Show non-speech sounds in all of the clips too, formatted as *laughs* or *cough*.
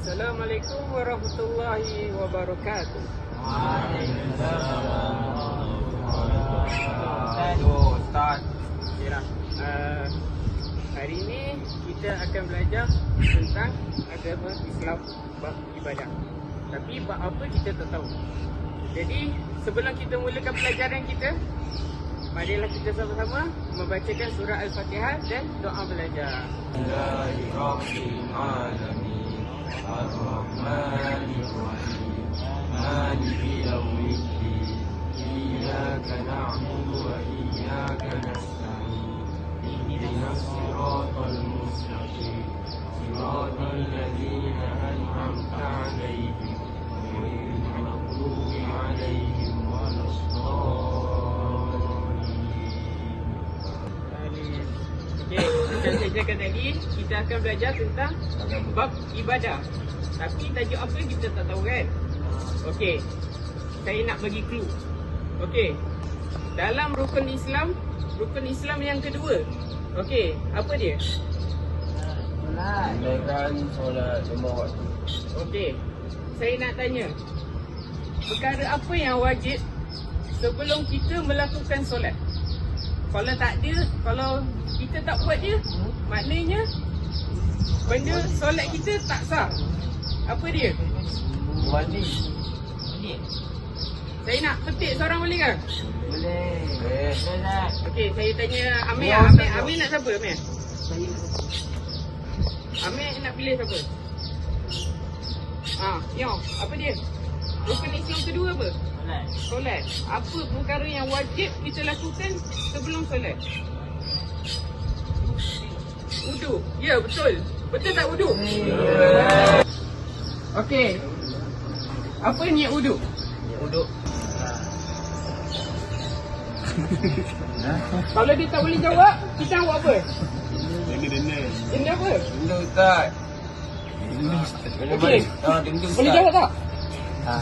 Assalamualaikum warahmatullahi wabarakatuh. Waalaikumsalam warahmatullahi wabarakatuh. Eh, hari ini kita akan belajar tentang agama Islam bab ibadah. Tapi bab apa kita tak tahu. Jadi sebelum kita mulakan pelajaran kita, Marilah kita sama-sama membacakan surah Al-Fatihah dan doa belajar. Alhamdulillah. الرحمن الرحيم. Cakap tadi, kita akan belajar tentang bab ibadah. Tapi tajuk apa kita tak tahu kan? Okey, saya nak bagi clue. Okey, dalam rukun Islam, rukun Islam yang kedua. Okey, apa dia? Tunaikan solat lima waktu. Okey, saya nak tanya. Perkara apa yang wajib sebelum kita melakukan solat? Kalau tak ada, kalau kita tak buat dia, maknanya benda solat kita tak sah. Apa dia? Wali. Saya nak petik seorang boleh kan? Boleh. Boleh. Okey, saya tanya Amir. Ya, Amir. Amir nak siapa Amir? Amir nak pilih siapa? Ah, yo, apa dia? Rukun Islam kedua apa? Solat. Apa perkara yang wajib kita lakukan sebelum solat? Wudu. Ya, betul. Betul tak wudu? Okey. Apa niat wudu? Uduk. *laughs* Kalau dia tak boleh jawab, kita nak buat apa? Denda-denda. Benda apa? Denda Ustaz. Boleh Okey. Ah, denda Ustaz. Boleh jawab tak? Ha.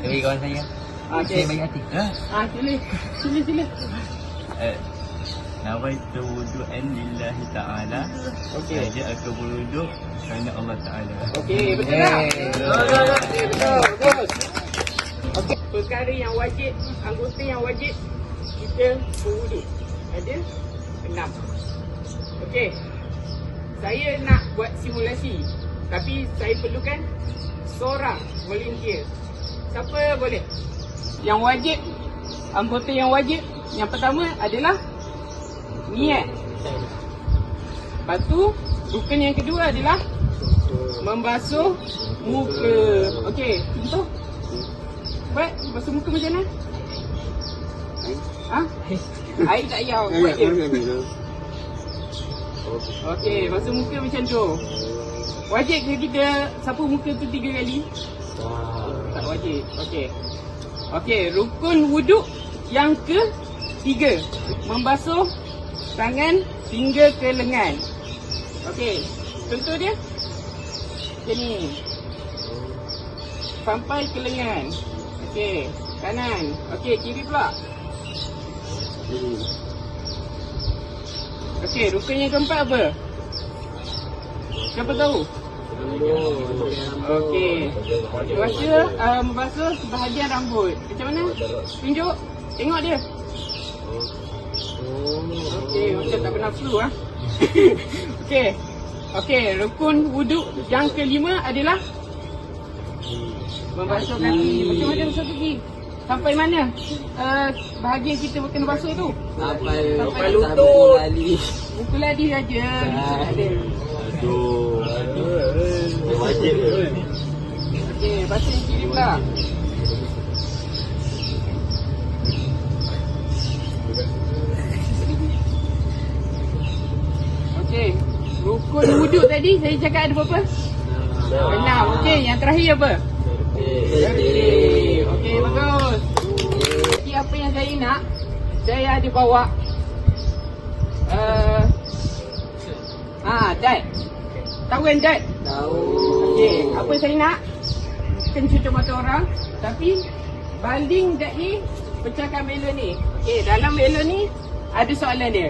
Dari kawan saya. Ah, Saya Okey. baik hati. Ha? Ah, sila. Sila, sila. Eh. Nawaitu wudu'an lillahi ta'ala. Okey. Saya akan berwuduk kerana Allah Ta'ala. Okey, betul tak? Okey, betul. Bagus. Okey, perkara yang wajib, anggota yang wajib kita berwuduk. Ada enam. Okey. Saya nak buat simulasi. Tapi saya perlukan seorang volunteer. Siapa boleh? Yang wajib, anggota yang wajib, yang pertama adalah niat. Lepas tu, rukun yang kedua adalah membasuh muka. Okey, betul? Buat basuh muka macam mana? Ha? Air tak payah buat je. Okey, basuh muka macam tu. Wajib ke kita sapu muka tu tiga kali? Tak wajib. Okey. Okey, rukun wuduk yang ke tiga. Membasuh tangan hingga ke lengan. Okey, contoh dia. Macam ni. Sampai ke lengan. Okey, kanan. Okey, kiri pula. Okey, rukun yang keempat apa? Siapa tahu? Okey. Rasa uh, membasuh sebahagian rambut. Macam mana? Tunjuk. Tengok dia. Okey, macam tak pernah flu ah. *laughs* Okey. Okey, rukun wuduk yang kelima adalah membasuh kaki. Macam mana membasuh kaki? Sampai mana? Uh, bahagian kita kena basuh tu? Sampai Sampai lutut. Muka ladi saja. Tak ada. Aduh. Wajib. Okey, basuh yang kiri pula. Wuduk tadi saya cakap ada berapa? Enam. Okey, yang terakhir apa? Okey, okey bagus. Jadi apa yang saya nak, saya ada bawa uh, ah, dad. Tahu kan dad? Tahu. Okey, apa saya nak? Kena cucuk mata orang Tapi Banding dad ni Pecahkan melon ni Okey, dalam melon ni Ada soalan dia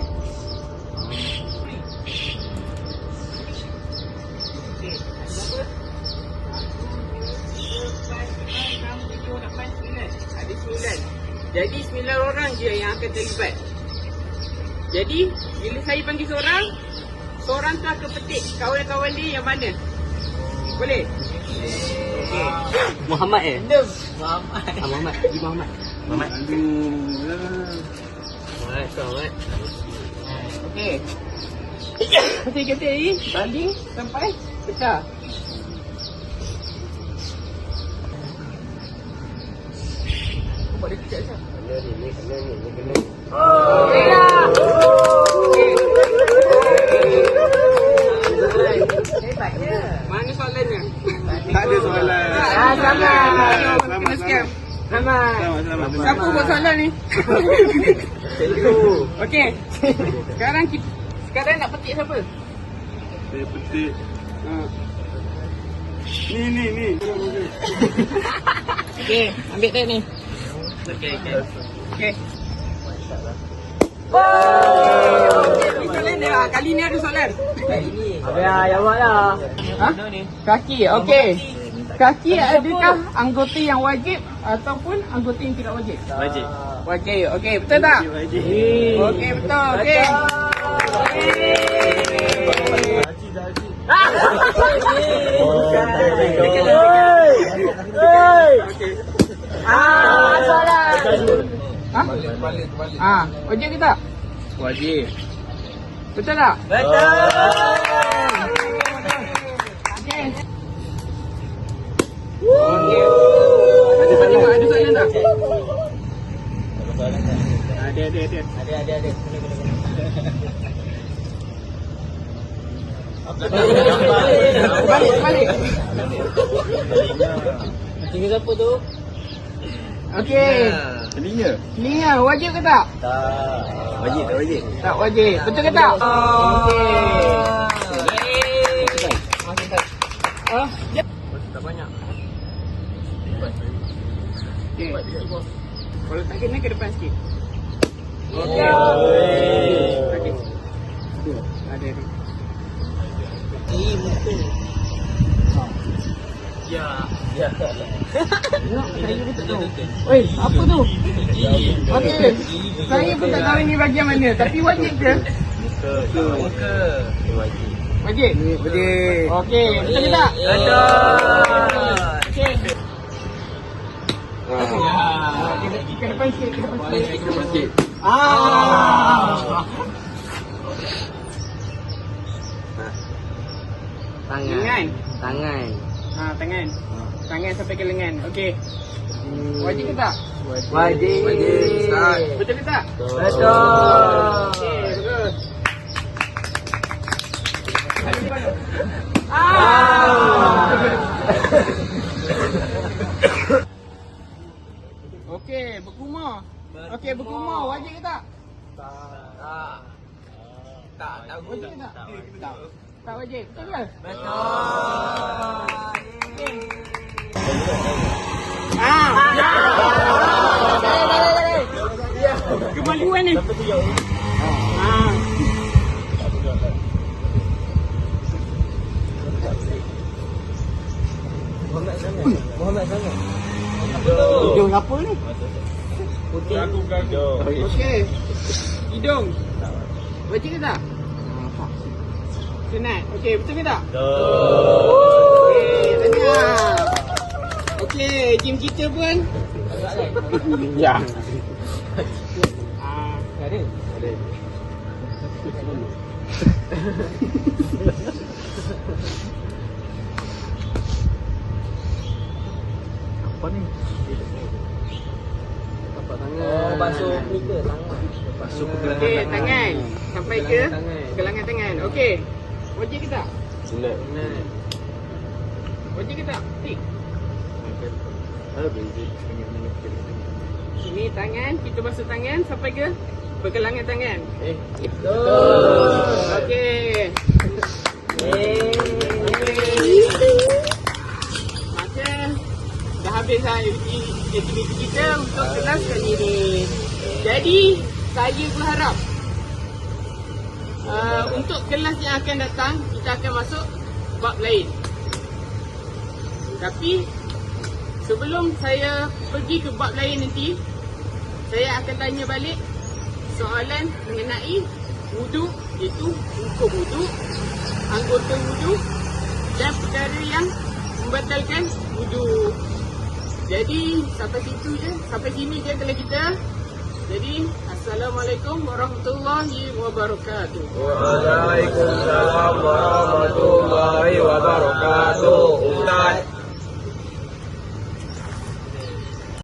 Jadi sembilan orang je yang akan terlibat. Jadi bila saya panggil seorang, seorang tu akan petik kawan-kawan dia yang mana. Boleh? Okey. Muhammad eh? Muhammad. Ah, Muhammad. Di Muhammad. Muhammad. Muhammad. Muhammad. Okey. Ketik-ketik ni baling sampai pecah. Buat dia kecil saja. Mana soalannya? Tak ada soalan. Ah, sama. Selamat, Kena. Sama. Selamat, selamat. Siapa buat soalan ni? Okey. Sekarang kita sekarang nak petik siapa? Saya petik. Ha. Ni, ni, ni. Okey, ambil tag ni. Okey, okey. Okey. Oh! Soalan dia. Kali ni ada soalan. Abang, yang buat lah. Ha? Kaki, okey. Kaki adakah anggota yang wajib ataupun anggota yang tidak wajib? Wajib. Wajib, okey. Betul tak? Wajib. Okey, betul. Okey. Ah, soalan. Ha? Ah, wajib ke tak? Wajib. Betul tak? Betul. Okey. Okey. Ada soalan ada soalan tak? Ada, ada, ada. Ada, ada, ada. Balik, balik. Tinggal siapa tu? Okey. Telinga? Ya, wajib ke tak? Tak. Wajib, tak wajib? Tak wajib. Betul ke tak? Okey. Ah, ya. Tak banyak. Okey. Kalau tak kena ke depan sikit. Okey. Oh. Okey. Ada ni. Eh, betul. Ya. Ya. Tengok, saya pun tak tahu. Oi, apa tu? Okey. Saya pun tak tahu ini bahagian mana. Tapi wajib ke? Betul. Muka. Wajib. Wajib? Wajib. Okey. Betul ke tak? Betul. Okey. Ah, ke- ke depan sikit, ke depan sikit. Wajib. Ah. Tangan. Tangan. Ha, tangan. Tangan sampai ke lengan. Okey. Wajib ke tak? Wajib. Wajib. Start. Betul ke tak? Betul. Okey, bagus. Ah. Okey, berkumar. Okey, berkumar. Wajib ke tak? Tak. Tak. Tak. Wajib ke tak? Tak. Tak wajib. Betul ke? Betul. Ah. Muhammad sana. Hidung apa ni? Putih. Okey. Hidung. Wajib ke tak? Sunat. Okey, betul ke tak? Okey, tahniah. Okey, gym kita pun. Ya. *laughs* Ah, Ada. Apa ni? Tapak tangan. Oh, basuh ni ke tangan? Basuh okey, tangan. Sampai ke Tangan. kelangan tangan. Okey. Wajib ke tak? Sunat. Tangan. Wajib ke tak? Tik. Ada benzin. Ini tangan, kita basuh tangan sampai ke pergelangan tangan. Eh, betul. Okey. Eh. Maka dah habis lah aktiviti aktiviti kita untuk kelas kali ini. Jadi, saya berharap uh, untuk kelas yang akan datang, kita akan masuk bab lain. Tapi, sebelum saya pergi ke bab lain nanti, saya akan tanya balik soalan mengenai wudu iaitu hukum wudu, anggota wudu dan perkara yang membatalkan wudu. Jadi sampai situ je, sampai sini je kalau kita. Jadi Assalamualaikum warahmatullahi wabarakatuh. Waalaikumsalam warahmatullahi wabarakatuh. Ustaz.